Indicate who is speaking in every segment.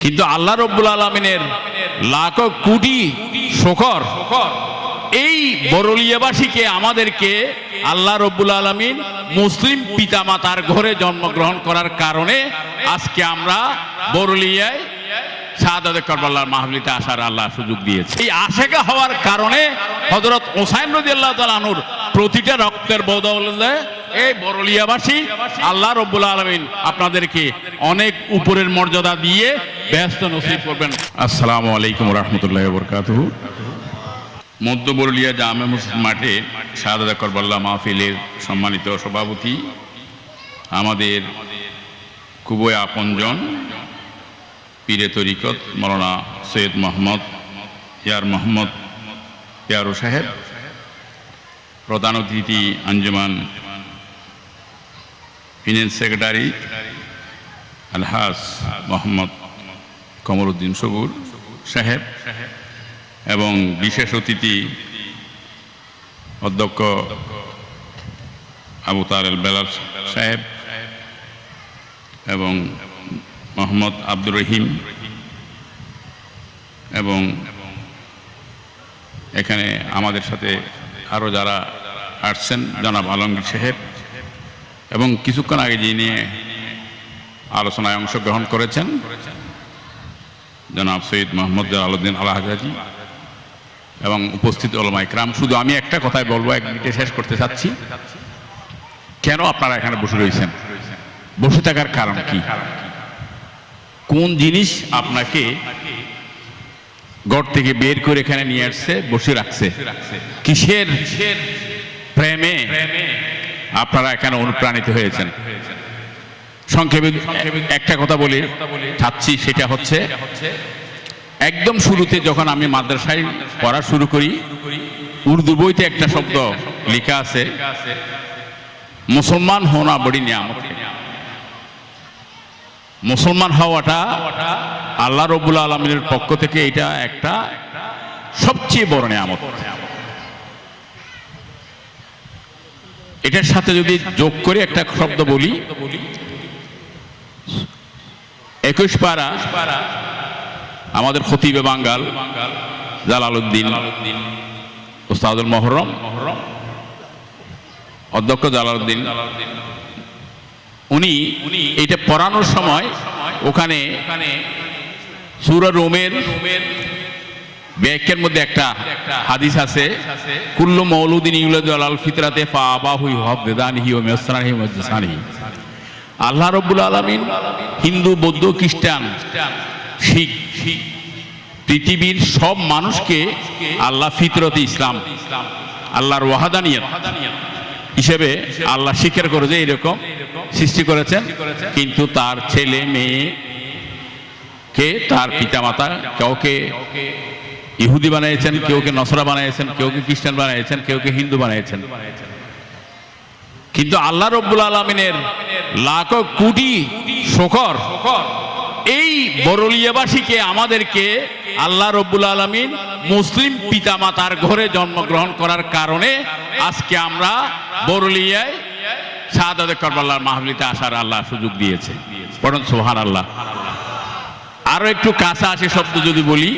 Speaker 1: কিন্তু আল্লাহ রব্বুল আলমিনের লাখ কোটি শকর এই বরলিয়াবাসীকে আমাদেরকে আল্লাহ রব্বুল আলমিন মুসলিম পিতামাতার ঘরে জন্মগ্রহণ করার কারণে আজকে আমরা বরলিয়ায় সুযোগ দিয়েছে। এই হওয়ার কারণে ওসাইন আল্লাহ প্রতিটা রক্তের বদলে এই আল্লাহ আপনাদেরকে অনেক উপরের মর্যাদা দিয়ে ব্যস্ত নসিব করবেন। আসসালামু আলাইকুম রহমতুল্লাহ বরকাতহু। মধ্য বরলিয়া জামে মসজিদ মাঠে শাহাদা করবাল্লাহ মাহফিলের সম্মানিত সভাপতি আমাদের খুবই আপনজন পীরে তরিকত মৌলানা সৈয়দ মোহাম্মদ ইয়ার মোহাম্মদ ইয়ারু সাহেব প্রধান অতিথি আঞ্জুমান ফিনান্স সেক্রেটারি আলহাস মোহাম্মদ কমরুদ্দিন সবুর সাহেব এবং বিশেষ অতিথি অধ্যক্ষ আবু তারেল বেলাল সাহেব এবং মোহাম্মদ আব্দুর রহিম এবং এখানে আমাদের সাথে আরও যারা আসছেন, জনাব আলমগীর সাহেব এবং কিছুক্ষণ আগে যিনি আলোচনায় অংশগ্রহণ করেছেন জনাব সৈয়দ মোহাম্মদ জালালুদ্দিন আল্লাহ হাজাজি এবং উপস্থিত ওলমা ইকরাম। শুধু আমি একটা কথাই বলব, এক মিনিটে শেষ করতে চাচ্ছি। কেন আপনারা এখানে বসে রয়েছেন? বসে থাকার কারণ কি? কোন জিনিস আপনাকে ঘর থেকে বের করে এখানে নিয়ে আসছে, বসে রাখছে? কিসের প্রেমে আপনারা এখানে অনুপ্রাণিত হয়েছেন? সংক্ষেপে একটা কথা বলি চাচ্ছি সেটা হচ্ছে একদম শুরুতে যখন আমি মাদ্রাসায় পড়া শুরু করি উর্দু বইতে একটা শব্দ লেখা আছে মুসলমান হোনা বড়ি নিয়ামত। মুসলমান হওয়াটা আল্লাহ রবুল আলমিনের পক্ষ থেকে এটা একটা সবচেয়ে বড় নিয়ামত। এটার সাথে যদি যোগ করে একটা শব্দ বলি একুশ পারা আমাদের খতিবে বাঙ্গাল, জালালউদ্দিন, উস্তাদুল মহরম, অধ্যক্ষ জালালউদ্দিন। উনি উনি এটা পড়ানোর সময় ওখানে সুরা রোমের ব্যাখ্যার মধ্যে একটা হাদিস আছে, কুল্লু মৌলুদ্দিন ইউলাদ আল ফিতরাতে মজ্জাসানিহি আল্লাহ রব্বুল আলামিন হিন্দু, বৌদ্ধ, খ্রিস্টান, শিখ, পৃথিবীর সব মানুষকে আল্লাহ ফিতরত ইসলাম ইসলাম আল্লাহর ওয়াহাদানিয়ত হিসেবে আল্লাহ স্বীকার করে যে এরকম সৃষ্টি করেছেন। কিন্তু তার ছেলে, মেয়ে কে? তার পিতামাতা কাউকে ইহুদি বানিয়েছেন, কেউকে নসরা বানিয়েছেন, কেউকে খ্রিস্টান বানিয়েছেন, কেউকে হিন্দু বানিয়েছেন। কিন্তু আল্লাহ রব্বুল আলমিনের লাখ কোটি শকর। এই বরলিয়াবাসীকে আমাদেরকে আল্লাহ রব্বুল আলমিন মুসলিম পিতামাতার ঘরে জন্মগ্রহণ করার কারণে আজকে আমরা বরলিয়ায় শাহাদ করবাল্লার মাহবিলিতে আসার আল্লাহ সুযোগ দিয়েছে। পড়ুন সোহান আল্লাহ আরও একটু কাছে আসে শব্দ যদি বলি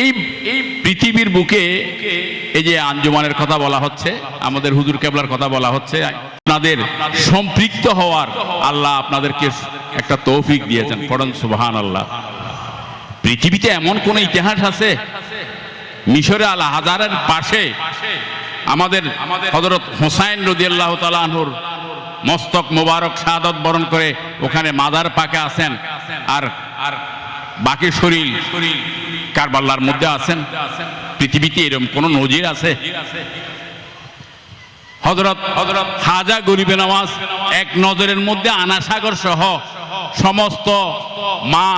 Speaker 1: এই এই পৃথিবীর বুকে এই যে আঞ্জুমানের কথা বলা হচ্ছে, আমাদের হুজুর কেবলার কথা বলা হচ্ছে, আপনাদের সম্পৃক্ত হওয়ার আল্লাহ আপনাদেরকে একটা তৌফিক দিয়েছেন, পড়ন সুবহান আল্লাহ পৃথিবীতে এমন কোন ইতিহাস আছে? মিশরে আল হাজারের পাশে আমাদের হজরত হোসাইন রদিয়াল্লাহ তালাহুর মস্তক মোবারক শাহাদত বরণ করে ওখানে মাদার পাকে আছেন, আর আর বাকি শরীর শরীর কারবাল্লার মধ্যে আছেন। পৃথিবীতে এরকম কোন নজির আছে? হজরত হজরত হাজা গরিবে নামাজ এক নজরের মধ্যে আনাসাগর সহ সমস্ত মা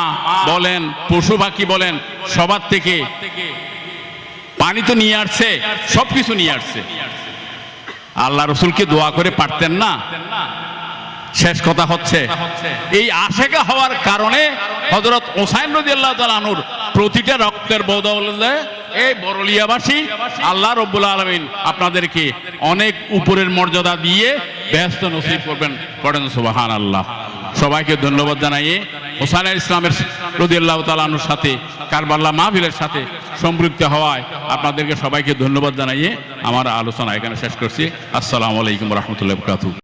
Speaker 1: বলেন, পশু পাখি বলেন, সবার থেকে পানি তো নিয়ে আসছে, সবকিছু নিয়ে আসছে। আল্লাহ রসুলকে দোয়া করে পারতেন না। শেষ কথা হচ্ছে, এই আশেকা হওয়ার কারণে হজরত ওসাইন রদি আল্লাহ তালানুর প্রতিটা রক্তের বদলে এই বরলিয়াবাসী আল্লাহ রব্বুল আলমিন আপনাদেরকে অনেক উপরের মর্যাদা দিয়ে ব্যস্ত নসিব করবেন। পড়েন সুবাহান আল্লাহ সবাইকে ধন্যবাদ জানাইয়ে হোসানের ইসলামের রদিয়াল্লাহ তালানুর সাথে কারবাল্লা মাহফিলের সাথে সম্পৃক্ত হওয়ায় আপনাদেরকে সবাইকে ধন্যবাদ জানাইয়ে আমার আলোচনা এখানে শেষ করছি। আসসালামু আলাইকুম রহমতুল্লাহ